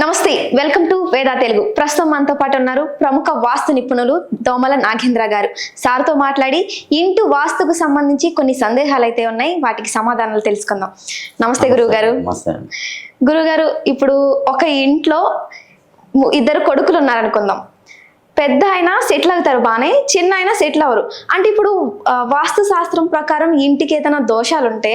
నమస్తే welcome to వేదా తెలుగు. ప్రస్తుతం మనతో పాటు ఉన్నారు ప్రముఖ వాస్తు నిపుణులు దోమల నాగేంద్ర గారు. సార్తో మాట్లాడి ఇంటి వాస్తుకు సంబంధించి కొన్ని సందేహాలు అయితే ఉన్నాయి వాటికి సమాధానాలు తెలుసుకుందాం. నమస్తే గురువు గారు. గురుగారు ఇప్పుడు ఒక ఇంట్లో ఇద్దరు కొడుకులు ఉన్నారనుకుందాం. పెద్ద అయినా సెటిల్ అవుతారు బాగానే చిన్న అయినా సెటిల్ అవ్వరు. అంటే ఇప్పుడు వాస్తు శాస్త్రం ప్రకారం ఇంటికి ఏదైనా దోషాలు ఉంటే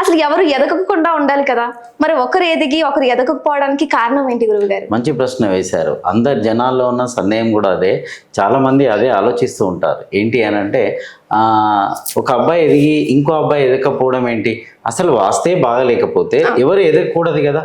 అసలు ఎవరు ఎదగకుండా ఉండాలి కదా. మరి ఒకరు ఎదిగి ఒకరు ఎదగకపోవడానికి కారణం ఏంటి గురువు గారు? మంచి ప్రశ్న వేశారు. అందరు జనాల్లో ఉన్న సందేహం కూడా అదే. చాలా మంది అదే ఆలోచిస్తూ ఉంటారు. ఏంటి అని అంటే ఒక అబ్బాయి ఎదిగి ఇంకో అబ్బాయి ఎదగకపోవడం ఏంటి? అసలు వాస్తే బాగలేకపోతే ఎవరు ఎదగకూడదు కదా?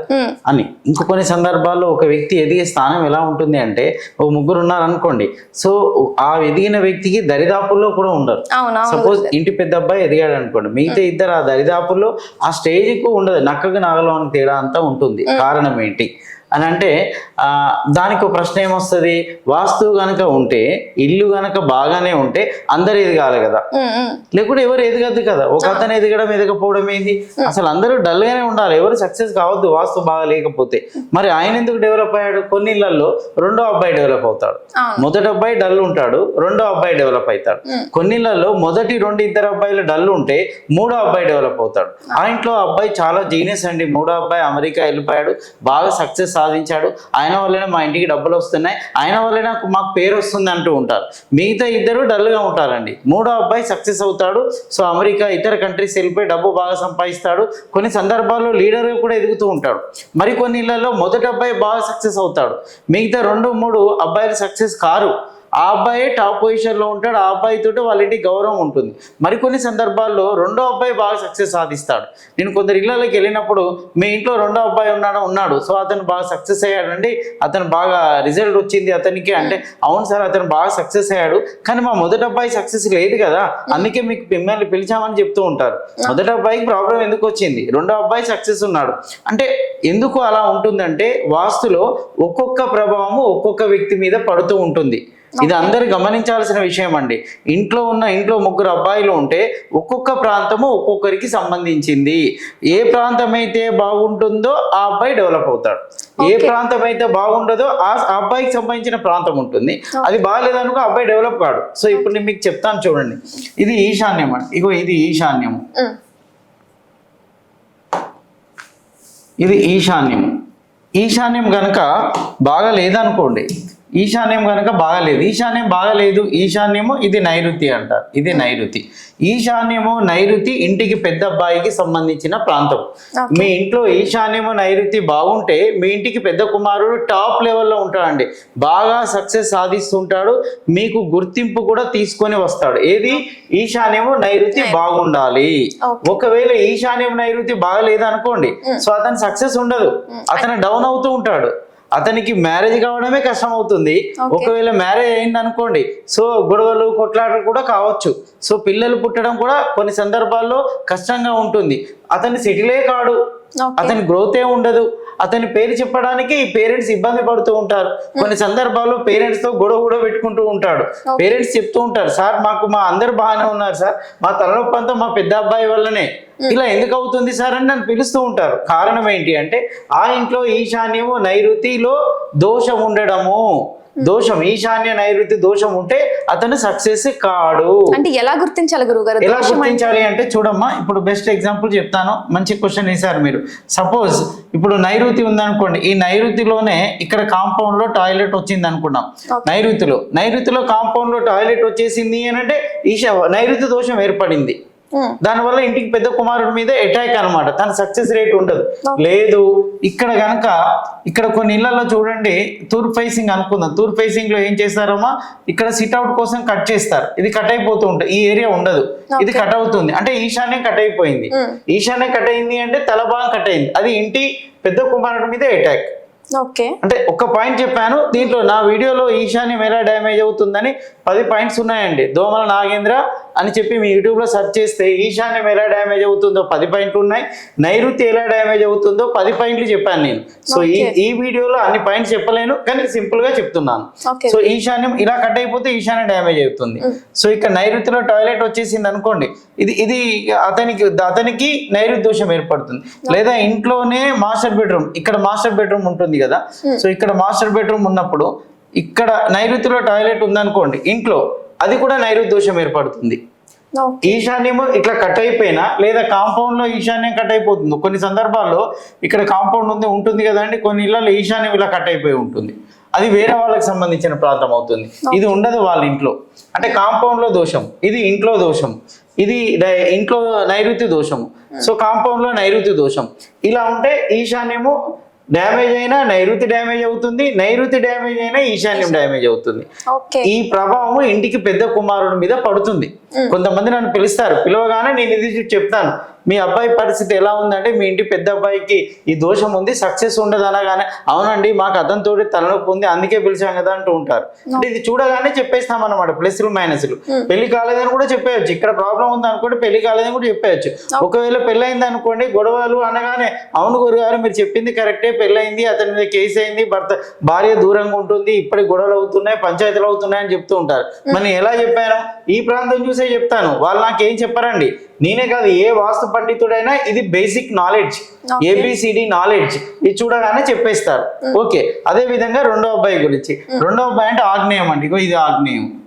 అని. ఇంకో కొన్ని సందర్భాల్లో ఒక వ్యక్తి ఎదిగే స్థానం ఎలా ఉంటుంది అంటే ఓ ముగ్గురు ఉన్నారనుకోండి. సో ఆ ఎదిగిన వ్యక్తికి దరిదాపుల్లో కూడా ఉండరు. సపోజ్ ఇంటి పెద్ద అబ్బాయి ఎదిగాడు అనుకోండి మిగతా ఇద్దరు ఆ దరిదాపుల్లో ఆ స్టేజ్కు ఉండదు. నక్కకు నాగలో అని తేడా అంతా ఉంటుంది. కారణం ఏంటి? అని అంటే ఆ, దానికి ఒక ప్రశ్న ఏమొస్తుంది? వాస్తు గనక ఉంటే ఇల్లు గనక బాగానే ఉంటే అందరు ఎదగాలి కదా. లేకుంటే ఎవరు ఎదగద్దు కదా. ఒక అతను ఎదగడం ఎదగపోవడం ఏంది? అసలు అందరూ డల్ గానే ఉండాలి. ఎవరు సక్సెస్ కావద్దు వాస్తు బాగా లేకపోతే. మరి ఆయన ఎందుకు డెవలప్ అయ్యాడు? కొన్ని ఇళ్ళలో రెండో అబ్బాయి డెవలప్ అవుతాడు. మొదటి అబ్బాయి డల్ ఉంటాడు రెండో అబ్బాయి డెవలప్ అవుతాడు. కొన్నిళ్ళలో మొదటి రెండు ఇద్దరు అబ్బాయిలు డల్ ఉంటే మూడో అబ్బాయి డెవలప్ అవుతాడు. ఆ ఇంట్లో ఆ అబ్బాయి చాలా జీనియస్ అండి. మూడో అబ్బాయి అమెరికా వెళ్ళిపోయాడు. బాగా సక్సెస్ సాధించాడు. ఆయన వల్లనే మా ఇంటికి డబ్బులు వస్తున్నాయి. ఆయన వల్లనే నాకు మాకు పేరు వస్తుంది అంటూ ఉంటారు. మిగతా ఇద్దరు డల్గా ఉంటారండి. మూడో అబ్బాయి సక్సెస్ అవుతాడు. సో అమెరికా ఇతర కంట్రీస్ వెళ్ళిపోయి డబ్బు బాగా సంపాదిస్తాడు. కొన్ని సందర్భాల్లో లీడర్గా కూడా ఎదుగుతూ ఉంటాడు. మరి కొన్ని ఇళ్ళలో మొదటి అబ్బాయి బాగా సక్సెస్ అవుతాడు. మిగతా రెండు మూడు అబ్బాయిలు సక్సెస్ కారు. ఆ అబ్బాయి టాప్ పొజిషన్లో ఉంటాడు. ఆ అబ్బాయితో వాళ్ళ ఇంటికి గౌరవం ఉంటుంది. మరికొన్ని సందర్భాల్లో రెండో అబ్బాయి బాగా సక్సెస్ సాధిస్తాడు. నేను కొందరు ఇళ్ళకి వెళ్ళినప్పుడు మీ ఇంట్లో రెండో అబ్బాయి ఉన్నాడు ఉన్నాడు. సో అతను బాగా సక్సెస్ అయ్యాడండి అతను బాగా రిజల్ట్ వచ్చింది అతనికి అంటే అవును సార్ అతను బాగా సక్సెస్ అయ్యాడు. కానీ మా మొదటి అబ్బాయి సక్సెస్ లేదు కదా. అందుకే మీకు మిమ్మల్ని పిలిచామని చెప్తూ ఉంటారు. మొదటి అబ్బాయికి ప్రాబ్లం ఎందుకు వచ్చింది? రెండో అబ్బాయి సక్సెస్ ఉన్నాడు. అంటే ఎందుకు అలా ఉంటుందంటే వాస్తులో ఒక్కొక్క ప్రభావము ఒక్కొక్క వ్యక్తి మీద పడుతూ ఉంటుంది. ఇది అందరు గమనించాల్సిన విషయం అండి. ఇంట్లో ఉన్న ఇంట్లో ముగ్గురు అబ్బాయిలు ఉంటే ఒక్కొక్క ప్రాంతము ఒక్కొక్కరికి సంబంధించింది. ఏ ప్రాంతం అయితే బాగుంటుందో ఆ అబ్బాయి డెవలప్ అవుతాడు. ఏ ప్రాంతం అయితే బాగుండదో ఆ అబ్బాయికి సంబంధించిన ప్రాంతం ఉంటుంది. అది బాగాలేదనుకో ఆ అబ్బాయి డెవలప్ కాడు. సో ఇప్పుడు నేను మీకు చెప్తాను చూడండి. ఇది ఈశాన్యం అండి. ఇగో ఇది ఈశాన్యము. ఇది ఈశాన్యం ఈశాన్యం కనుక బాగా లేదనుకోండి ఈశాన్యం కనుక బాగాలేదు. ఈశాన్యం బాగాలేదు. ఈశాన్యము ఇది నైరుతి అంటారు. ఇది నైరుతి. ఈశాన్యము నైరుతి ఇంటికి పెద్ద అబ్బాయికి సంబంధించిన ప్రాంతం. మీ ఇంట్లో ఈశాన్యము నైరుతి బాగుంటే మీ ఇంటికి పెద్ద కుమారుడు టాప్ లెవెల్లో ఉంటాడండి. బాగా సక్సెస్ సాధిస్తుంటాడు. మీకు గుర్తింపు కూడా తీసుకొని వస్తాడు. ఏది? ఈశాన్యము నైరుతి బాగుండాలి. ఒకవేళ ఈశాన్యం నైరుతి బాగలేదు అనుకోండి సో అతను సక్సెస్ ఉండదు. అతను డౌన్ అవుతూ ఉంటాడు. అతనికి మ్యారేజ్ కావడమే కష్టం అవుతుంది ఒకవేళ మ్యారేజ్ అయింది అనుకోండి సో గొడవలు కొట్లాటలు కూడా కావచ్చు. సో పిల్లలు పుట్టడం కూడా కొన్ని సందర్భాల్లో కష్టంగా ఉంటుంది. అతని సెటిలే కాడు. అతని గ్రోత్ ఏ ఉండదు. అతని పేరు చెప్పడానికి పేరెంట్స్ ఇబ్బంది పడుతూ ఉంటారు. కొన్ని సందర్భాల్లో పేరెంట్స్తో గొడవ కూడా పెట్టుకుంటూ ఉంటాడు. పేరెంట్స్ చెప్తూ ఉంటారు సార్ మాకు మా అందరు బాగానే ఉన్నారు సార్. మా తలనొప్పి అంతా మా పెద్ద అబ్బాయి వల్లనే. ఇలా ఎందుకు అవుతుంది సార్ అని నన్ను పిలుస్తూ ఉంటారు. కారణం ఏంటి అంటే ఆ ఇంట్లో ఈశాన్యము నైరుతిలో దోషం ఉండడము. దోషం ఈశాన్య నైరుతి దోషం ఉంటే అతను సక్సెస్ కాడు. అంటే ఎలా గుర్తించాలి గురువు గారు ఎలా గుర్తించాలి అంటే చూడమ్మా ఇప్పుడు బెస్ట్ ఎగ్జాంపుల్ చెప్తాను. మంచి క్వశ్చన్ వేశారు మీరు. సపోజ్ ఇప్పుడు నైరుతి ఉందనుకోండి ఈ నైరుతిలోనే ఇక్కడ కాంపౌండ్లో టాయిలెట్ వచ్చింది అనుకున్నాం. నైరుతిలో. నైరుతిలో కాంపౌండ్లో టాయిలెట్ వచ్చేసింది అని అంటే ఈశా నైరుతి దోషం ఏర్పడింది. దానివల్ల ఇంటికి పెద్ద కుమారుడి మీద అటాక్ అన్నమాట. తన సక్సెస్ రేట్ ఉండదు. లేదు ఇక్కడ గనక ఇక్కడ కొన్ని ఇళ్ళలో చూడండి తూర్పు ఫేసింగ్ అనుకుందాం. తూర్పు ఫేసింగ్లో ఏం చేస్తారమ్మా? ఇక్కడ సిట్అవుట్ కోసం కట్ చేస్తారు. ఇది కట్ అయిపోతూ ఉంటుంది ఈ ఏరియా ఉండదు. ఇది కట్ అవుతుంది. అంటే ఈశాన్యం కట్ అయిపోయింది. ఈశాన్యం కట్ అయింది అంటే తల భాగం కట్ అయింది. అది ఇంటి పెద్ద కుమారుడి మీద అటాక్ ఓకే. అంటే ఒక పాయింట్ చెప్పాను. దీంట్లో నా వీడియోలో ఈశాన్యం ఎలా డ్యామేజ్ అవుతుందని పది పాయింట్స్ ఉన్నాయండి. దోమల నాగేంద్ర అని చెప్పి మీ యూట్యూబ్లో సెర్చ్ చేస్తే ఈశాన్యం ఎలా డ్యామేజ్ అవుతుందో పది పాయింట్లు ఉన్నాయి. నైరుతి ఎలా డ్యామేజ్ అవుతుందో పది పాయింట్లు చెప్పాను నేను. సో ఈ. ఈ వీడియోలో అన్ని పాయింట్స్ చెప్పలేను కానీ సింపుల్గా చెప్తున్నాను. సో ఈశాన్యం ఇలా కట్ అయిపోతే ఈశాన్యం డ్యామేజ్ అవుతుంది. సో ఇక్కడ నైరుతిలో టాయిలెట్ వచ్చేసింది అనుకోండి. ఇది ఇది అతనికి అతనికి నైరుతి దోషం ఏర్పడుతుంది. లేదా ఇంట్లోనే మాస్టర్ బెడ్రూమ్ ఇక్కడ మాస్టర్ బెడ్రూమ్ ఉంటుంది కదా. సో ఇక్కడ మాస్టర్ బెడ్రూమ్ ఉన్నప్పుడు ఇక్కడ నైరుతిలో టాయిలెట్ ఉందనుకోండి ఇంట్లో అది కూడా నైరుతి దోషం ఏర్పడుతుంది ఈశాన్యము ఇట్లా కట్ అయిపోయినా లేదా కాంపౌండ్లో ఈశాన్యం కట్ అయిపోతుంది. కొన్ని సందర్భాల్లో ఇక్కడ కాంపౌండ్ ఉంది ఉంటుంది కదండి. కొన్ని ఇళ్ళలో ఈశాన్యం ఇలా కట్ అయిపోయి ఉంటుంది. అది వేరే వాళ్ళకి సంబంధించిన ప్రాంతం అవుతుంది. ఇది ఉండదు వాళ్ళ ఇంట్లో. అంటే కాంపౌండ్లో దోషం ఇది ఇంట్లో దోషం ఇది ఇంట్లో నైరుతి దోషము. సో కాంపౌండ్లో నైరుతి దోషం. ఇలా ఉంటే ఈశాన్యము డ్యామేజ్ అయినా నైరుతి డ్యామేజ్ అవుతుంది నైరుతి డ్యామేజ్ అయినా ఈశాన్యం డ్యామేజ్ అవుతుంది. ఈ ప్రభావం ఇంటికి పెద్ద కుమారుడి మీద పడుతుంది. కొంతమంది నన్ను పిలుస్తారు. పిలవగానే నేను ఇది చెప్తాను. మీ అబ్బాయి పరిస్థితి ఎలా ఉందంటే మీ ఇంటి పెద్ద అబ్బాయికి ఈ దోషం ఉంది సక్సెస్ ఉండదు అనగానే అవునండి మాకు అతనితో తలనొప్పి ఉంది అందుకే పిలిచాం కదా అంటూ ఉంటారు. అంటే ఇది చూడగానే చెప్పేస్తాం అనమాట ప్లస్లు మైనస్లు పెళ్ళి కాలేదని కూడా చెప్పేయచ్చు. ఇక్కడ ప్రాబ్లం ఉంది అనుకోండి పెళ్ళి కాలేదని కూడా చెప్పేయచ్చు. ఒకవేళ పెళ్ళైంది అనుకోండి గొడవలు అనగానే అవును గురుగారు మీరు చెప్పింది కరెక్టే పెళ్ళైంది అతని మీద కేసు అయింది భర్త భార్య దూరంగా ఉంటుంది ఇప్పటికి గొడవలు అవుతున్నాయి పంచాయతీలు అవుతున్నాయి అని చెప్తూ ఉంటారు. మరి నేను ఎలా చెప్పాను? ఈ ప్రాంతం చూసే చెప్తాను. వాళ్ళు నాకేం చెప్పారండి. నేనే కాదు ఏ వాస్తు పండితుడైనా ఇది బేసిక్ నాలెడ్జ్. ఏబిసిడి నాలెడ్జ్ ఇది చూడగానే చెప్పేస్తారు. ఓకే అదే విధంగా రెండో అబ్బాయి గురించి. రెండో అబ్బాయి అంటే ఆగ్నేయం అండి. ఇగో ఇది ఆగ్నేయం.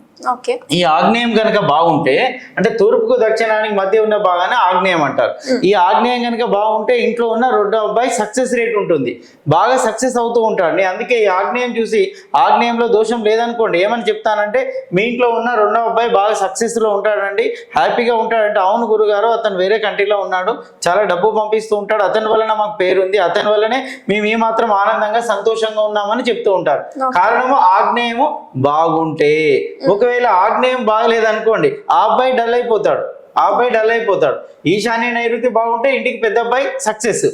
ఈ ఆగ్నేయం కనుక బాగుంటే అంటే తూర్పుకు దక్షిణానికి మధ్య ఉన్న భాగాన్ని ఆగ్నేయం అంటారు. ఈ ఆగ్నేయం కనుక బాగుంటే ఇంట్లో ఉన్న రెండో అబ్బాయి సక్సెస్ రేట్ ఉంటుంది. బాగా సక్సెస్ అవుతూ ఉంటాడు నేను అందుకే ఈ ఆగ్నేయం చూసి ఆగ్నేయంలో దోషం లేదనుకోండి ఏమని చెప్తానంటే మీ ఇంట్లో ఉన్న రెండో అబ్బాయి బాగా సక్సెస్లో ఉంటాడండి హ్యాపీగా ఉంటాడంటే అవును గురుగారు అతను వేరే కంట్రీలో ఉన్నాడు చాలా డబ్బు పంపిస్తూ ఉంటాడు అతని వలన మాకు పేరుంది అతని వల్లనే మేము ఈ మాత్రం ఆనందంగా సంతోషంగా ఉన్నామని చెప్తూ ఉంటారు. కారణము ఆగ్నేయము బాగుంటే. ఒకవేళ ఆగ్నేయం బాగలేదనుకోండి ఆ అబ్బాయి డల్ అయిపోతాడు. ఆ అబ్బాయి డల్ అయిపోతాడు. ఈశాన్య నైరుతి బాగుంటే ఇంటికి పెద్ద అబ్బాయి సక్సెస్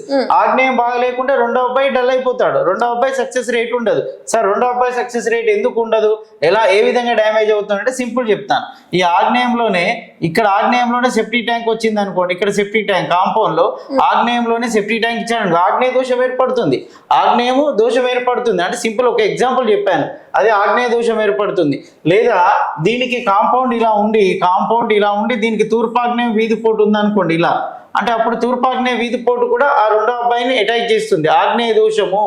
ఆగ్నేయం బాగలేకుంటే రెండో అబ్బాయి డల్ అయిపోతాడు. రెండో అబ్బాయి సక్సెస్ రేట్ ఉండదు. సార్ రెండో అబ్బాయి సక్సెస్ రేట్ ఎందుకు ఉండదు? ఎలా ఏ విధంగా డ్యామేజ్ అవుతుందంటే సింపుల్ చెప్తాను. ఈ ఆగ్నేయంలోనే ఇక్కడ ఆగ్నేయంలోనే సెఫ్టీ ట్యాంక్ వచ్చింది అనుకోండి ఇక్కడ సెఫ్టీ ట్యాంక్ కాంపౌండ్లో ఆగ్నేయంలోనే సెఫ్టీ ట్యాంక్ ఇచ్చాను ఆగ్నేయ దోషం ఏర్పడుతుంది. ఆగ్నేయము దోషం ఏర్పడుతుంది. అంటే సింపుల్ ఒక ఎగ్జాంపుల్ చెప్పాను. అదే ఆగ్నేయ దోషం ఏర్పడుతుంది. లేదా దీనికి కాంపౌండ్ ఇలా ఉండి కాంపౌండ్ ఇలా ఉండి దీనికి తూర్పాగ్నేయం వీధి పోటు ఉంది అనుకోండి ఇలా అంటే అప్పుడు తూర్పాగ్నేయ వీధి పోటు కూడా ఆ రెండో అబ్బాయిని అటాక్ చేస్తుంది. ఆగ్నేయ దోషము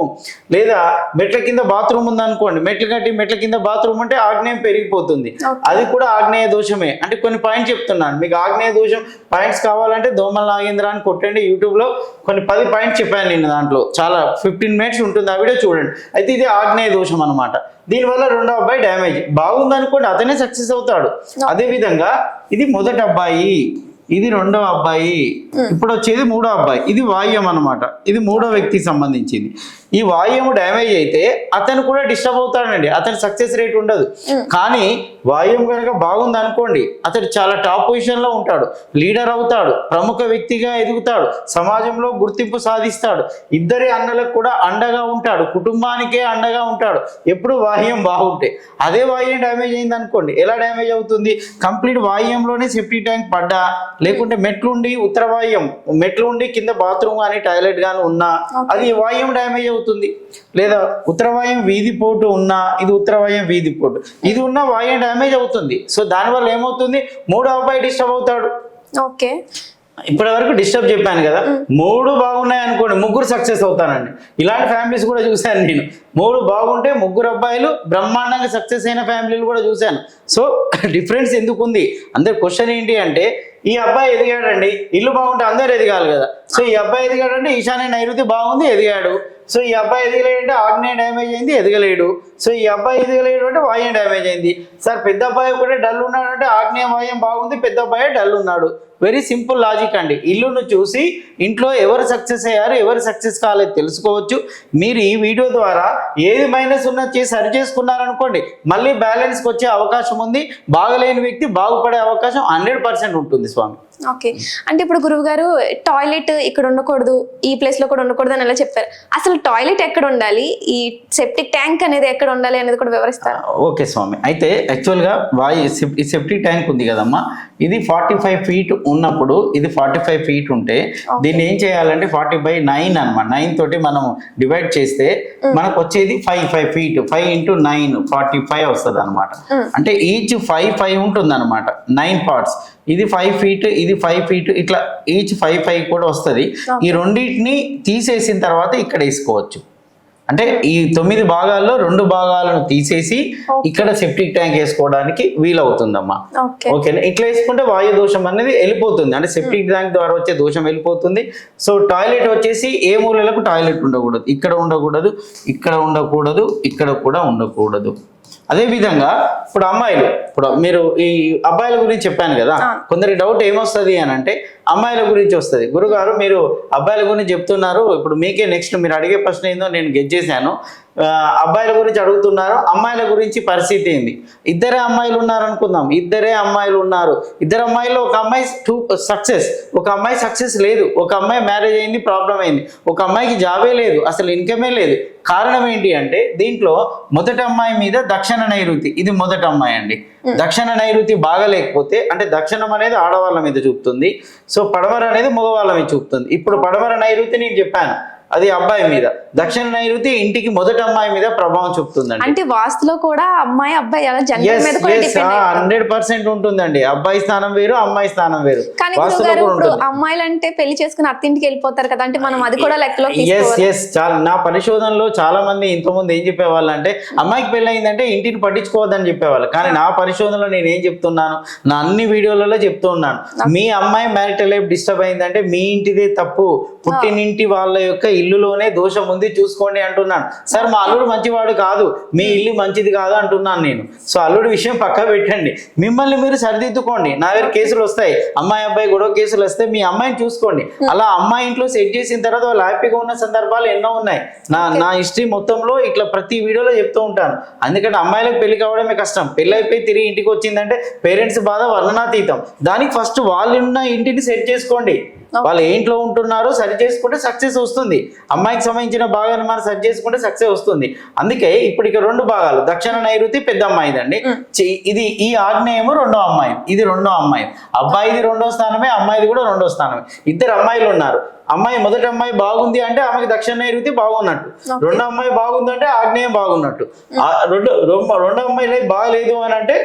లేదా మెట్ల కింద బాత్రూమ్ ఉంది అనుకోండి మెట్లు కట్టి మెట్ల కింద బాత్రూమ్ అంటే ఆగ్నేయం పెరిగిపోతుంది. అది కూడా ఆగ్నేయ దోషమే. అంటే కొన్ని పాయింట్స్ చెప్తున్నాను. మీకు ఆగ్నేయ దోషం పాయింట్స్ కావాలంటే దోమల నాగేంద్ర అని కొట్టండి యూట్యూబ్లో కొన్ని పది పాయింట్స్ చెప్పాను నేను దాంట్లో. చాలా ఫిఫ్టీన్ మినిట్స్ ఉంటుంది. ఆ వీడియో చూడండి. అయితే ఇది ఆగ్నేయ దోషం అనమాట దీనివల్ల రెండో అబ్బాయి డ్యామేజ్ బాగుంది అనుకోండి అతనే సక్సెస్ అవుతాడు. అదే విధంగా ఇది మొదటి అబ్బాయి. ఇది రెండో అబ్బాయి. ఇప్పుడు వచ్చేది మూడో అబ్బాయి. ఇది వాయుయం అన్నమాట. ఇది మూడో వ్యక్తికి సంబంధించింది. ఈ వాయువు డ్యామేజ్ అయితే అతను కూడా డిస్టర్బ్ అవుతాడండి. అతని సక్సెస్ రేట్ ఉండదు. కానీ వాయువు కనుక బాగుంది అనుకోండి అతడు చాలా టాప్ పొజిషన్లో ఉంటాడు. లీడర్ అవుతాడు. ప్రముఖ వ్యక్తిగా ఎదుగుతాడు. సమాజంలో గుర్తింపు సాధిస్తాడు. ఇద్దరి అన్నలకు కూడా అండగా ఉంటాడు. కుటుంబానికే అండగా ఉంటాడు. ఎప్పుడు వాహ్యం బాగుంటే. అదే వాహ్యం డ్యామేజ్ అయింది అనుకోండి ఎలా డ్యామేజ్ అవుతుంది? కంప్లీట్ వాహ్యంలోనే సెఫ్టీ ట్యాంక్ పడ్డా లేకుంటే మెట్లుండి ఉత్తర వాహ్యం మెట్లు ఉండి కింద బాత్రూమ్ కానీ టాయిలెట్ కానీ ఉన్నా అది వాహ్యం డ్యామేజ్ అవుతుంది. లేదా ఉత్తరవాయం వీధి పోటు ఉన్నా ఇది ఉత్తరవాయం వీధి పోటు. ఇది ఉన్న వాయం డ్యామేజ్ అవుతుంది. సో దానివల్ల ఏమవుతుంది? మూడో అబ్బాయి డిస్టర్బ్ అవుతాడు. ఓకే. ఇప్పటి వరకు డిస్టర్బ్ చెప్పాను కదా. మూడు బాగున్నాయి అనుకోండి ముగ్గురు సక్సెస్ అవుతానండి. ఇలాంటి ఫ్యామిలీస్ కూడా చూశాను నేను. మూడు బాగుంటే ముగ్గురు అబ్బాయిలు బ్రహ్మాండంగా సక్సెస్ అయిన ఫ్యామిలీలు కూడా చూశాను. సో డిఫరెన్స్ ఎందుకు ఉంది అందరి క్వశ్చన్ ఏంటి అంటే ఈ అబ్బాయి ఎదిగాడండి. ఇల్లు బాగుంటే అందరు ఎదగాలి కదా. సో ఈ అబ్బాయి ఎదిగాడంటే ఈశాన్య నైరుతి బాగుంది ఎదిగాడు. సో ఈ అబ్బాయి ఎదగలేడంటే ఆగ్నేయ డ్యామేజ్ అయింది ఎదగలేడు. సో ఈ అబ్బాయి ఎదగలేడు అంటే వాయం డ్యామేజ్ అయింది. సార్ పెద్ద అబ్బాయి కూడా డల్ ఉన్నాడంటే ఆగ్నేయ వాయం బాగుంది పెద్ద అబ్బాయి డల్ ఉన్నాడు. వెరీ సింపుల్ లాజిక్ అండి. ఇల్లును చూసి ఇంట్లో ఎవరు సక్సెస్ అయ్యారు ఎవరు సక్సెస్ కాలేదు తెలుసుకోవచ్చు. మీరు ఈ వీడియో ద్వారా ఏది మైనస్ ఉన్న సరి చేసుకున్నారనుకోండి మళ్ళీ బ్యాలెన్స్కి వచ్చే అవకాశం ఉంది. బాగలేని వ్యక్తి బాగుపడే అవకాశం హండ్రెడ్ పర్సెంట్ ఉంటుంది స్వామి. ఓకే. అంటే ఇప్పుడు గురువు గారు టాయిలెట్ ఇక్కడ ఉండకూడదు ఈ ప్లేస్లో కూడా ఉండకూడదు అని ఎలా చెప్పారు. అసలు టాయిలెట్ ఎక్కడ ఉండాలి? ఈ సెప్టిక్ ట్యాంక్ అనేది ఎక్కడ ఉండాలి అనేది కూడా వివరిస్తారు? ఓకే స్వామి. అయితే యాక్చువల్గా వాయు సెప్- ఈ సెప్టిక్ ట్యాంక్ ఉంది కదమ్మా. ఇది ఫార్టీ ఫైవ్ ఫీట్ ఉన్నప్పుడు ఇది ఫార్టీ ఫైవ్ ఫీట్ ఉంటే దీన్ని ఏం చేయాలంటే ఫార్టీ బై నైన్ అనమాట నైన్ తోటి మనం డివైడ్ చేస్తే మనకు వచ్చేది five five feet. Five into nine forty five వస్తుంది అనమాట అంటే ఈచ్ ఫైవ్ ఫైవ్ ఉంటుంది అనమాట నైన్ పార్ట్స్. ఇది ఫైవ్ ఫీట్ ఇది ఫైవ్ ఫీట్ ఇట్లా ఈచ్ ఫైవ్ ఫైవ్ కూడా వస్తుంది. ఈ రెండింటిని తీసేసిన తర్వాత ఇక్కడ వేసుకోవచ్చు. అంటే ఈ తొమ్మిది భాగాల్లో రెండు భాగాలను తీసేసి ఇక్కడ సెప్టిక్ ట్యాంక్ వేసుకోవడానికి వీలవుతుందమ్మా. ఓకే ఓకేనా ఇట్లా వేసుకుంటే వాయు దోషం అనేది వెళ్ళిపోతుంది. అంటే సెప్టిక్ ట్యాంక్ ద్వారా వచ్చే దోషం వెళ్ళిపోతుంది. సో టాయిలెట్ వచ్చేసి ఏ మూలలకు టాయిలెట్ ఉండకూడదు. ఇక్కడ ఉండకూడదు ఇక్కడ ఉండకూడదు ఇక్కడ కూడా ఉండకూడదు. అదే విధంగా ఇప్పుడు అమ్మాయిలు ఇప్పుడు మీరు ఈ అబ్బాయిల గురించి చెప్పాను కదా కొందరి డౌట్ ఏమొస్తుంది అని అంటే అమ్మాయిల గురించి వస్తుంది. గురుగారు మీరు అబ్బాయిల గురించి చెప్తున్నారు. ఇప్పుడు మీకే నెక్స్ట్ మీరు అడిగే ప్రశ్న ఏందో నేను గెట్ చేశాను. అబ్బాయిల గురించి అడుగుతున్నారు. అమ్మాయిల గురించి పరిస్థితి ఏంది? ఇద్దరే అమ్మాయిలు ఉన్నారు అనుకుందాం ఇద్దరే అమ్మాయిలు ఉన్నారు. ఇద్దరు అమ్మాయిలు ఒక అమ్మాయి టూ సక్సెస్ ఒక అమ్మాయి సక్సెస్ లేదు. ఒక అమ్మాయి మ్యారేజ్ అయింది ప్రాబ్లం అయింది. ఒక అమ్మాయికి జాబే లేదు. అసలు ఇన్కమే లేదు. కారణం ఏంటి అంటే దీంట్లో మొదటి అమ్మాయి మీద దక్షిణ నైరుతి. ఇది మొదటి అమ్మాయి అండి. దక్షిణ నైరుతి బాగలేకపోతే అంటే దక్షిణం అనేది ఆడవాళ్ళ మీద చూపుతుంది. సో పడమర అనేది మగవాళ్ళ మీద చూపుతుంది. ఇప్పుడు పడమర నైరుతి నేను చెప్పాను. అది అబ్బాయి మీద. దక్షిణ నైరుతి ఇంటికి మొదటి అమ్మాయి మీద ప్రభావం చూపుతుందండి. అంటే వాస్తులో కూడా అమ్మాయి అబ్బాయి అలా జెండర్ మీద కూడా డిపెండ్ హండ్రెడ్ పర్సెంట్ ఉంటుందండి. అబ్బాయి స్థానం వేరు అమ్మాయి స్థానం వేరు. వాస్తులో అమ్మాయిలు అంటే పెళ్ళి చేసుకుని అత్తింటికి వెళ్ళిపోతారు కదా అంటే మనం అది కూడా లెక్కలో ఎస్ ఎస్ చాలా నా పరిశోధనలో చాలా మంది ఇంతకుముందు ఏం చెప్పేవాళ్ళు అంటే అమ్మాయికి పెళ్ళయిందంటే ఇంటిని పట్టించుకోవద్దని చెప్పేవాళ్ళు. కానీ నా పరిశోధనలో నేను ఏం చెప్తున్నాను? నా అన్ని వీడియోలలో చెప్తూ ఉన్నాను. మీ అమ్మాయి మ్యారిటల్ లైఫ్ డిస్టర్బ్ అయిందంటే మీ ఇంటిదే తప్పు. పుట్టినింటి వాళ్ళ యొక్క ఇల్లులోనే దోషం ఉంది చూసుకోండి అంటున్నాను. సార్ మా అల్లుడు మంచివాడు కాదు. మీ ఇల్లు మంచిది కాదు అంటున్నాను నేను. సో అల్లుడి విషయం పక్క పెట్టండి. మిమ్మల్ని మీరు సరిదిద్దుకోండి. నా దగ్గర కేసులు వస్తాయి. అమ్మాయి అబ్బాయి గొడవ కేసులు వస్తే మీ అమ్మాయిని చూసుకోండి. అలా అమ్మాయి ఇంట్లో సెట్ చేసిన తర్వాత వాళ్ళు హ్యాపీగా ఉన్న సందర్భాలు ఎన్నో ఉన్నాయి. నా నా హిస్టరీ మొత్తంలో ఇట్లా ప్రతి వీడియోలో చెప్తూ ఉంటాను. అందుకంటే అమ్మాయిలకు పెళ్ళి కావడమే కష్టం. పెళ్ళి అయిపోయి తిరిగి ఇంటికి వచ్చిందంటే పేరెంట్స్ బాధ వర్ణనాతీతం. దానికి ఫస్ట్ వాళ్ళు ఉన్న ఇంటిని సెట్ చేసుకోండి. వాళ్ళు ఏ ఇంట్లో ఉంటున్నారో సరి చేసుకుంటే సక్సెస్ వస్తుంది. అమ్మాయికి సంబంధించిన భాగాన్ని మనం సరి చేసుకుంటే సక్సెస్ వస్తుంది. అందుకే ఇప్పుడు ఇక రెండు భాగాలు దక్షిణ నైరుతి పెద్ద అమ్మాయిదండి. ఇది ఈ ఆగ్నేయము రెండో అమ్మాయి ఇది రెండో అమ్మాయి. అబ్బాయిది రెండో స్థానమే అమ్మాయిది కూడా రెండో స్థానమే. ఇద్దరు అమ్మాయిలు ఉన్నారు. అమ్మాయి మొదటి అమ్మాయి బాగుంది అంటే ఆమెకి దక్షిణ నైరుతి బాగున్నట్టు. రెండో అమ్మాయి బాగుంది అంటే ఆగ్నేయం బాగున్నట్టు. రెండు రెండో అమ్మాయి బాగలేదు అని అంటే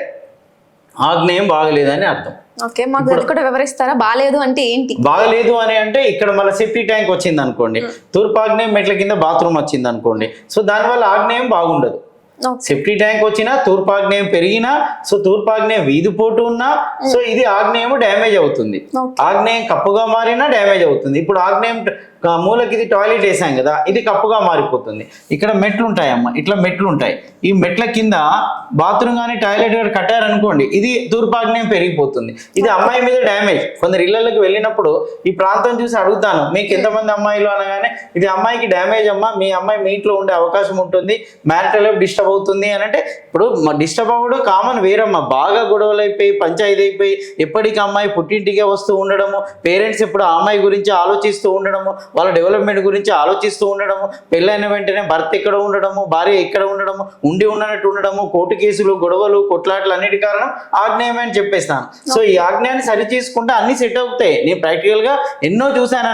ఆగ్నేయం బాగలేదని అర్థం. ఓకే మాకు అది కూడా వివరిస్తారా? బాగాలేదు అంటే ఏంటి? బాగలేదు అని అంటే ఇక్కడ మళ్ళీ సెఫ్టీ ట్యాంక్ వచ్చింది అనుకోండి తూర్పు ఆగ్నేయం మెట్ల కింద బాత్రూమ్ వచ్చింది అనుకోండి సో దానివల్ల ఆగ్నేయం బాగుండదు. సెఫ్టీ ట్యాంక్ వచ్చినా తూర్పాగ్నేయం పెరిగినా సో తూర్పాగ్నేయం వీధిపోటు ఉన్నా సో ఇది ఆగ్నేయం డ్యామేజ్ అవుతుంది. ఆగ్నేయం కప్పుగా మారినా డ్యామేజ్ అవుతుంది. ఇప్పుడు ఆగ్నేయం మూలకి ఇది టాయిలెట్ వేసాం కదా ఇది కప్పుగా మారిపోతుంది. ఇక్కడ మెట్లు ఉంటాయమ్మ ఇట్లా మెట్లు ఉంటాయి ఈ మెట్ల కింద బాత్రూమ్ కానీ టాయిలెట్ కానీ కట్టారనుకోండి ఇది తూర్పాగ్నేయం పెరిగిపోతుంది. ఇది అమ్మాయి మీద డ్యామేజ్. కొందరు ఇళ్ళలోకి వెళ్ళినప్పుడు ఈ ప్రాంతం చూసి అడుగుతాను మీకు ఎంతమంది అమ్మాయిలు? అనగానే ఇది అమ్మాయికి డ్యామేజ్ అమ్మా మీ అమ్మాయి మీ ఇంట్లో ఉండే అవకాశం ఉంటుంది మ్యారిటల్ డిస్టర్బ్ అవుతుంది అని అంటే ఇప్పుడు డిస్టర్బ్ అవ్వడం కామన్ వేరమ్మ. బాగా గొడవలు అయిపోయి పంచాయతీ అయిపోయి ఎప్పటికీ అమ్మాయి పుట్టింటికే వస్తూ ఉండడము పేరెంట్స్ ఎప్పుడు ఆ అమ్మాయి గురించి ఆలోచిస్తూ ఉండడము వాళ్ళ డెవలప్మెంట్ గురించి ఆలోచిస్తూ ఉండడము పెళ్ళైన వెంటనే భర్త ఎక్కడ ఉండడము భార్య ఎక్కడ ఉండడము ఉండి ఉండనట్టు ఉండడము కోర్టు కేసులు గొడవలు కొట్లాటలు అన్నిటి కారణం ఆగ్నేయం అని చెప్పేస్తాను. సో ఈ ఆజ్ఞాన్ని సరి చేసుకుంటే అన్ని సెట్ అవుతాయి. నేను ప్రాక్టికల్గా ఎన్నో చూశాను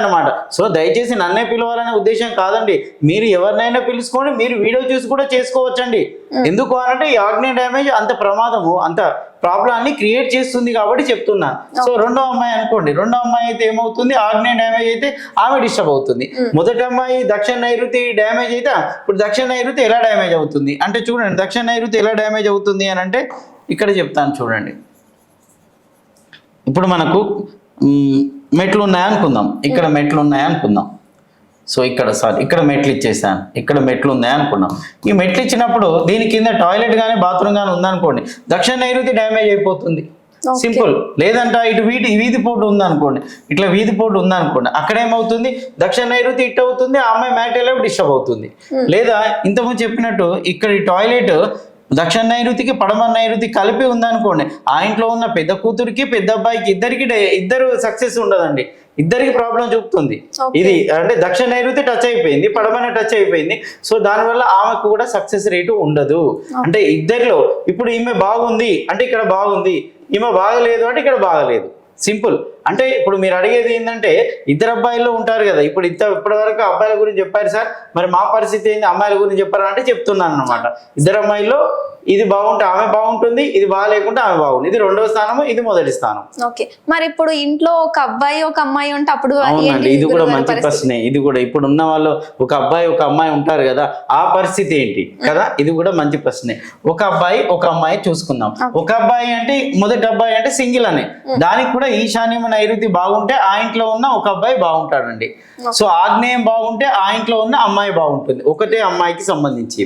సో దయచేసి నన్నే పిలవాలనే ఉద్దేశం కాదండి. మీరు ఎవరినైనా పిలుచుకోండి మీరు వీడియో చూసి కూడా చేసుకోవచ్చండి. ఎందుకు అనంటే ఈ ఆగ్నేయ డ్యామేజ్ అంత ప్రమాదము అంత ప్రాబ్లాన్ని క్రియేట్ చేస్తుంది కాబట్టి చెప్తున్నాను సో రెండో అమ్మాయి అనుకోండి. రెండో అమ్మాయి అయితే ఏమవుతుంది? ఆగ్నేయ డ్యామేజ్ అయితే ఆమె డిస్టర్బ్ అవుతుంది. మొదటి అమ్మాయి దక్షిణ నైరుతి డ్యామేజ్ అయితే ఇప్పుడు దక్షిణ నైరుతి ఎలా డ్యామేజ్ అవుతుంది? అంటే చూడండి దక్షిణ నైరుతి ఎలా డ్యామేజ్ అవుతుంది అని అంటే ఇక్కడ చెప్తాను చూడండి. ఇప్పుడు మనకు మెట్లు ఉన్నాయనుకుందాం. ఇక్కడ మెట్లు ఉన్నాయనుకుందాం. సో ఇక్కడ సారీ ఇక్కడ మెట్లు ఇచ్చేసాను. ఇక్కడ మెట్లు ఉన్నాయనుకున్నాం ఈ మెట్లు ఇచ్చినప్పుడు దీని కింద టాయిలెట్ కానీ బాత్రూమ్ కానీ ఉందనుకోండి దక్షిణ నైరుతి డ్యామేజ్ అయిపోతుంది. సింపుల్. లేదంట ఇటు వీధి వీధి పోటు ఉందనుకోండి ఇట్లా వీధి పోటు ఉందనుకోండి అక్కడ ఏమవుతుంది దక్షిణ నైరుతి ఇట్ అవుతుంది ఆ అమ్మాయి మ్యాటేలో డిస్టర్బ్ అవుతుంది. లేదా ఇంతకుముందు చెప్పినట్టు ఇక్కడ ఈ టాయిలెట్ దక్షిణ నైరుతికి పడమర నైరుతి కలిపి ఉందనుకోండి ఆ ఇంట్లో ఉన్న పెద్ద కూతురికి పెద్ద అబ్బాయికి ఇద్దరికి ఇద్దరు సక్సెస్ ఉండదండి. ఇద్దరికి ప్రాబ్లం చూపుతుంది. ఇది అంటే దక్షిణ నైరుతి టచ్ అయిపోయింది పడమర టచ్ అయిపోయింది. సో దానివల్ల ఆమెకు కూడా సక్సెస్ రేటు ఉండదు. అంటే ఇద్దరిలో ఇప్పుడు ఈమె బాగుంది అంటే ఇక్కడ బాగుంది ఈమె బాగలేదు అంటే ఇక్కడ బాగలేదు. సింపుల్ అంటే ఇప్పుడు మీరు అడిగేది ఏంటంటే ఇద్దరు అబ్బాయిలు ఉంటారు కదా ఇప్పుడు ఇద్దరు ఇప్పటి వరకు అబ్బాయిల గురించి చెప్పారు సార్ మరి మా పరిస్థితి ఏంది అమ్మాయిల గురించి చెప్పారా అంటే చెప్తున్నాను అనమాట ఇద్దరు అమ్మాయిల్లో ఇది బాగుంటే ఆమె బాగుంటుంది ఇది బాగాలేకుంటే ఆమె బాగుంది ఇది రెండవ స్థానం ఇది మొదటి స్థానం. ఓకే. మరి ఇప్పుడు ఇంట్లో ఒక అబ్బాయి ఒక అమ్మాయి ఉంటే అప్పుడు అవునండి ఇది కూడా మంచి? ప్రశ్నే. ఇది కూడా ఇప్పుడు ఉన్న వాళ్ళు ఒక అబ్బాయి ఒక అమ్మాయి ఉంటారు కదా ఆ పరిస్థితి ఏంటి? కదా? ఇది కూడా మంచి ప్రశ్నే. ఒక అబ్బాయి ఒక అమ్మాయి చూసుకుందాం. ఒక అబ్బాయి అంటే మొదటి అబ్బాయి అంటే సింగిల్ అనే. దానికి కూడా ఈశాన్యం నైరుతి బాగుంటే ఆ ఇంట్లో ఉన్న ఒక అబ్బాయి బాగుంటాడండి. సో ఆగ్నేయం బాగుంటే ఆ ఇంట్లో ఉన్న అమ్మాయి బాగుంటుంది. ఒకటే అమ్మాయికి సంబంధించి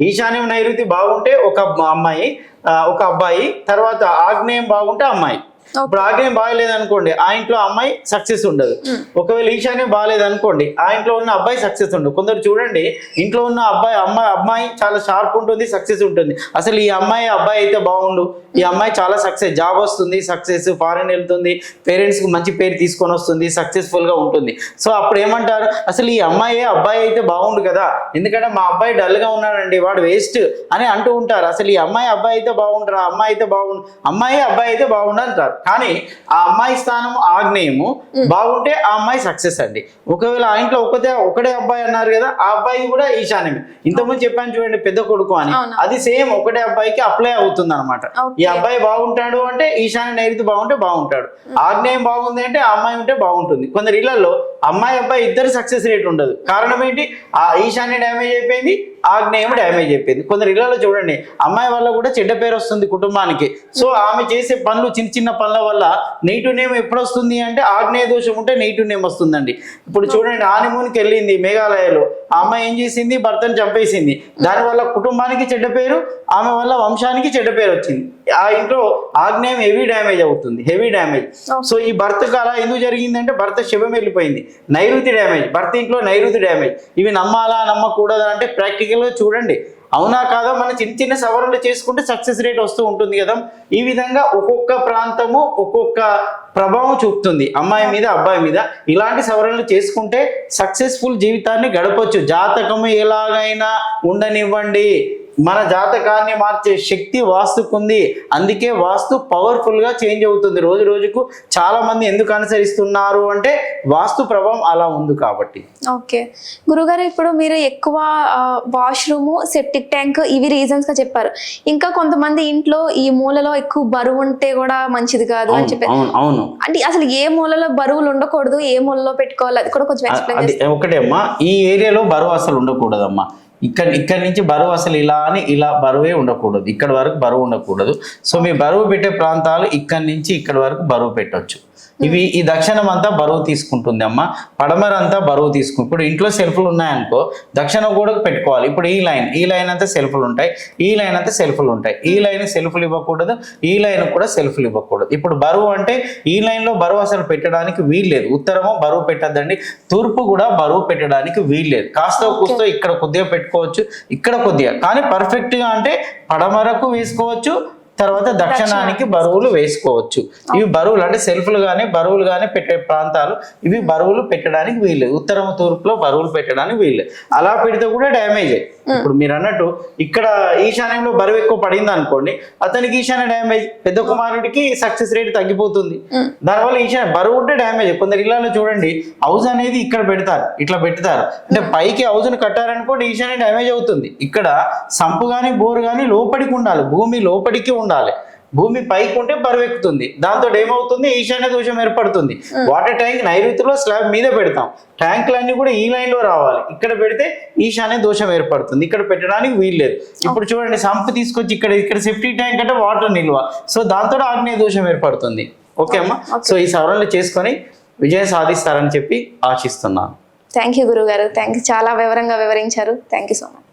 ఈశాన్యం నైరుతి బాగుంటే ఒక అమ్మాయి ఒక అబ్బాయి తర్వాత ఆగ్నేయం బాగుంటే అమ్మాయి. ఇప్పుడు ఆగ్నేయం బాగలేదు అనుకోండి ఆ ఇంట్లో అమ్మాయి సక్సెస్ ఉండదు. ఒకవేళ ఈశాన్యం బాగలేదు అనుకోండి ఆ ఇంట్లో ఉన్న అబ్బాయి సక్సెస్ ఉండదు. కొందరు చూడండి ఇంట్లో ఉన్న అబ్బాయి అమ్మాయి అమ్మాయి చాలా షార్ప్ ఉంటుంది సక్సెస్ ఉంటుంది. అసలు ఈ అమ్మాయి అబ్బాయి అయితే బాగుండు. ఈ అమ్మాయి చాలా సక్సెస్ జాబ్ వస్తుంది సక్సెస్ ఫారెన్ వెళ్తుంది పేరెంట్స్కి మంచి పేరు తీసుకొని వస్తుంది సక్సెస్ఫుల్గా ఉంటుంది. సో అప్పుడు ఏమంటారు? అసలు ఈ అమ్మాయి అబ్బాయి అయితే బాగుండు కదా. ఎందుకంటే మా అబ్బాయి డల్గా ఉన్నాడండి వాడు వేస్ట్ అని అంటూ ఉంటారు. అసలు ఈ అమ్మాయి అబ్బాయి అయితే బాగుంటారా అమ్మాయి అయితే బాగుండు అమ్మాయి అబ్బాయి అయితే బాగుండు అంటారు. కానీ ఆ అమ్మాయి స్థానం ఆగ్నేయము బాగుంటే ఆ అమ్మాయి సక్సెస్ అండి. ఒకవేళ ఆ ఇంట్లో ఒకటే ఒకటే అబ్బాయి అన్నారు కదా ఆ అబ్బాయి కూడా ఈశాన్యమే. ఇంతకుముందు చెప్పాను చూడండి పెద్ద కొడుకు అని. అది సేమ్ ఒకటే అబ్బాయికి అప్లై అవుతుంది అనమాట. ఈ అబ్బాయి బాగుంటాడు అంటే ఈశాన్య నైరుతి బాగుంటే బాగుంటాడు. ఆగ్నేయం బాగుంది అంటే ఆ అమ్మాయి ఉంటే బాగుంటుంది. కొందరు ఇళ్ళలో అమ్మాయి అబ్బాయి ఇద్దరు సక్సెస్ రేట్ ఉండదు. కారణం ఏంటి? ఆ ఈశాన్య డ్యామేజ్ అయిపోయింది ఆగ్నేయం డ్యామేజ్ అయిపోయింది. కొందరు ఇళ్ళలో చూడండి అమ్మాయి వల్ల కూడా చెడ్డ పేరు వస్తుంది కుటుంబానికి. సో ఆమె చేసే పనులు చిన్న చిన్న పనుల వల్ల నెగిటివ్ నేమ్ ఎప్పుడు వస్తుంది అంటే ఆగ్నేయ దోషం ఉంటే నెగిటివ్ నేమ్ వస్తుందండి. ఇప్పుడు చూడండి ఆనిమూన్కి వెళ్ళింది మేఘాలయలో. ఆ అమ్మాయి ఏం చేసింది? భర్తను చంపేసింది. దానివల్ల కుటుంబానికి చెడ్డ పేరు ఆమె వల్ల వంశానికి చెడ్డ పేరు వచ్చింది. ఆ ఇంట్లో ఆగ్నేయం హెవీ డ్యామేజ్ అవుతుంది హెవీ డ్యామేజ్ సో ఈ భర్తకు అలా ఎందుకు జరిగిందంటే భర్త శివం వెళ్ళిపోయింది. నైరుతి డ్యామేజ్ భర్త ఇంట్లో నైరుతి డ్యామేజ్ ఇవి నమ్మాలా నమ్మకూడదా అంటే ప్రాక్టికల్గా చూడండి. అవునా కాదా? మన చిన్న చిన్న సవరణలు చేసుకుంటే సక్సెస్ రేట్ వస్తూ ఉంటుంది కదా. ఈ విధంగా ఒక్కొక్క ప్రాంతము ఒక్కొక్క ప్రభావం చూపుతుంది. అమ్మాయి మీద అబ్బాయి మీద. ఇలాంటి సవరణలు చేసుకుంటే సక్సెస్ఫుల్ జీవితాన్ని గడపొచ్చు. జాతకము ఎలాగైనా ఉండనివ్వండి. మన జాతకాన్ని మార్చే శక్తి వాస్తుకుంది. అందుకే వాస్తు పవర్ఫుల్గా చేంజ్ అవుతుంది. రోజు రోజుకు చాలా మంది ఎందుకు అనుసరిస్తున్నారు అంటే వాస్తు ప్రభావం అలా ఉంది కాబట్టి. ఓకే. గురుగారు ఇప్పుడు మీరు ఎక్కువ వాష్రూమ్ సెప్టిక్ ట్యాంక్ ఇవి రీజన్స్గా చెప్పారు. ఇంకా కొంతమంది ఇంట్లో ఈ మూలలో ఎక్కువ బరువు ఉంటే కూడా మంచిది కాదు అని చెప్పి అవును అంటే అసలు ఏ మూలలో బరువులు ఉండకూడదు ఏ మూలలో పెట్టుకోవాలి? అది కూడా కొంచెం ఎక్స్ప్లెయిన్ అది ఒకటే అమ్మా. ఈ ఏరియాలో బరువు అసలు ఉండకూడదమ్మా. ఇక్కడ ఇక్కడ నుంచి బరువు అసలు ఇలా అని ఇలా బరువే ఉండకూడదు. ఇక్కడ వరకు బరువు ఉండకూడదు. సో మీ బరువు పెట్టే ప్రాంతాలు ఇక్కడ నుంచి ఇక్కడ వరకు బరువు పెట్టవచ్చు ఇవి ఈ దక్షిణం అంతా బరువు తీసుకుంటుంది అమ్మ. పడమర అంతా బరువు తీసుకుంటుంది ఇప్పుడు ఇంట్లో సెల్ఫ్లు ఉన్నాయనుకో దక్షిణం కూడా పెట్టుకోవాలి. ఇప్పుడు ఈ లైన్ ఈ లైన్ అంతా సెల్ఫ్లు ఉంటాయి. ఈ లైన్ అంతా సెల్ఫ్లు ఉంటాయి. ఈ లైన్ సెల్ఫ్లు ఇవ్వకూడదు ఈ లైన్ కూడా సెల్ఫ్లు ఇవ్వకూడదు. ఇప్పుడు బరువు అంటే ఈ లైన్లో బరువు అసలు పెట్టడానికి వీల్లేదు. ఉత్తరము బరువు పెట్టద్దండి. తూర్పు కూడా బరువు పెట్టడానికి వీల్లేదు. కాస్త కూస్తో ఇక్కడ కొద్దిగా పెట్టుకోవచ్చు ఇక్కడ కొద్దిగా. కానీ పర్ఫెక్ట్గా గా అంటే పడమరకు వేసుకోవచ్చు తర్వాత దక్షిణానికి బరువులు వేసుకోవచ్చు. ఇవి బరువులు అంటే సెల్ఫ్లు కానీ బరువులు కానీ పెట్టే ప్రాంతాలు ఇవి బరువులు పెట్టడానికి వీల్లేదు ఉత్తరం తూర్పులో బరువులు పెట్టడానికి వీల్లేదు అలా పెడితే కూడా డ్యామేజ్. ఇప్పుడు మీరు అన్నట్టు ఇక్కడ ఈశాన్యంలో బరువు ఎక్కువ పడింది అనుకోండి అతనికి ఈశాన్య డ్యామేజ్ పెద్ద కుమారుడికి సక్సెస్ రేట్ తగ్గిపోతుంది. దానివల్ల ఈశాన్య బరువు ఉంటే డ్యామేజ్. కొందరు ఇళ్ళలో చూడండి హౌస్ అనేది ఇక్కడ పెడతారు ఇట్లా పెడతారు అంటే పైకి హౌస్ను కట్టారనుకోండి ఈశాన్య డ్యామేజ్ అవుతుంది. ఇక్కడ సంపు కానీ బోరు కానీ లోపలికి ఉండాలి భూమి లోపలికి ఉండాలి. భూమి పైకి ఉంటే బరువెక్కుతుంది. దాంతో ఏమవుతుంది? ఈశాన్య దోషం ఏర్పడుతుంది. వాటర్ ట్యాంక్ నైరుతిలో స్లాబ్ మీద పెడతాం. ట్యాంకులన్నీ కూడా ఈ లైన్లో రావాలి. ఇక్కడ పెడితే ఈశాన్య దోషం ఏర్పడుతుంది. ఇక్కడ పెట్టడానికి వీల్లేదు ఇప్పుడు చూడండి సంపు తీసుకొచ్చి ఇక్కడ ఇక్కడ సేఫ్టీ ట్యాంక్ అంటే వాటర్ నిల్వ. సో దాంతో ఆగ్నేయ దోషం ఏర్పడుతుంది. ఓకే అమ్మా? సో ఈ సవరణలు చేసుకొని విజయం సాధిస్తారని చెప్పి ఆశిస్తున్నాను. థ్యాంక్ యూ గురుగారు. Thank you. చాలా వివరంగా వివరించారు. Thank you so much.